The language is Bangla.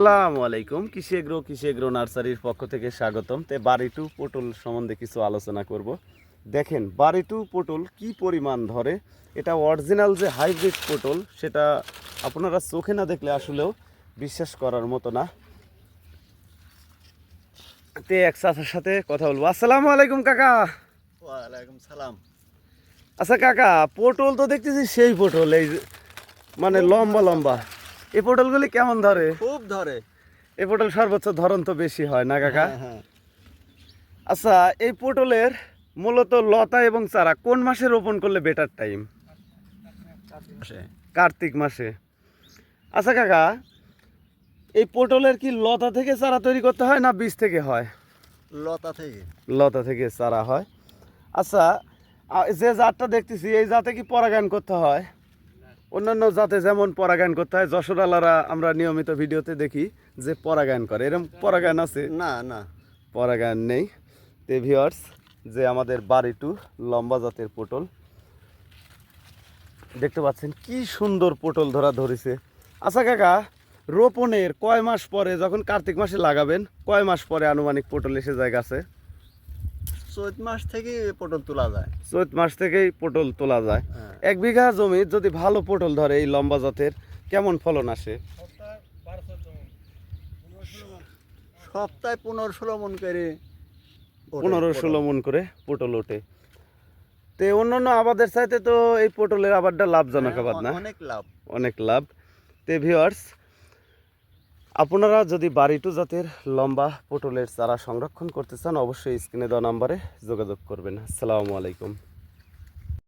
আসসালামু আলাইকুম। কৃষি এগ্রো কৃষি এগ্রো নার্সারির পক্ষ থেকে স্বাগতম। তে বাড়ি টু পটল সম্বন্ধে কিছু আলোচনা করব। দেখেন বাড়ি টু পটল কি পরিমাণ ধরে? এটা অরিজিনাল যে হাইব্রিড পটল সেটা আপনারা চোখে না দেখলে আসলেও বিশ্বাস করার মতো না। তে এক চাচার সাথে কথা বলব। আসসালামু আলাইকুম কাকা। ওয়ালাইকুম সালাম। আচ্ছা কাকা পটল তো দেখতেছি সেই পটল এই মানে লম্বা লম্বা। এই পটলগুলি কেমন ধরে? খুব ধরে। এই পটল সর্বোচ্চ ধরন তো বেশি হয় না কাকা? হ্যাঁ, হ্যাঁ। আচ্ছা এই পটলের মূলত লতা এবং চারা কোন মাসে রোপণ করলে বেটার টাইম কার্তিক মাসে। আচ্ছা কাকা এই পটলের কি লতা থেকে চারা তৈরি করতে হয় না বীজ থেকে হয়? লতা থেকে। লতা থেকে চারা হয়। আচ্ছা যে জাতটা দেখতেছি এই জাতে কি পরাগায়ন করতে হয়? অন্যান্য জাতে যেমন পরাগায়ন করতে হয় যশোরালারা আমরা নিয়মিত ভিডিওতে দেখি যে পরাগায়ন করে। এরকম পরাগায়ন আছে? না না। পরাগায়ন নেই। তে ভিওয়ার্স যে আমাদের বাড়ি টু লম্বা জাতের পটল। দেখতে পাচ্ছেন কি সুন্দর পটল ধরা ধরেছে। আচ্ছা কাকা রোপণের কয় মাস পরে যখন কার্তিক মাসে লাগাবেন কয় মাস পরে আনুমানিক পটল এসে যায় গাছে চৈত মাস থেকে পটল তোলা যায়। চৈত মাস থেকেই পটল তোলা যায়। হ্যাঁ। এক বিঘা জমি যদি ভালো পটল ধরে এই লম্বা জাতের কেমন ফলন আসে? সপ্তাহে পনেরো ষোলো মন করে পনেরো ষোলো মন করে পটল ওঠে। তো অন্যান্য আবাদের চাইতে তো এই পটলের আবারটা লাভজনক হ্যাঁ, আবাদ না? অনেক লাভ। অনেক লাভ। তে ভিওয়ার্স আপনারা যদি বাড়িটু জাতের লম্বা পটলের চারা সংরক্ষণ করতে চান, অবশ্যই স্ক্রিনে দেওয়া নাম্বারে যোগাযোগ করবেন। আসসালামু আলাইকুম।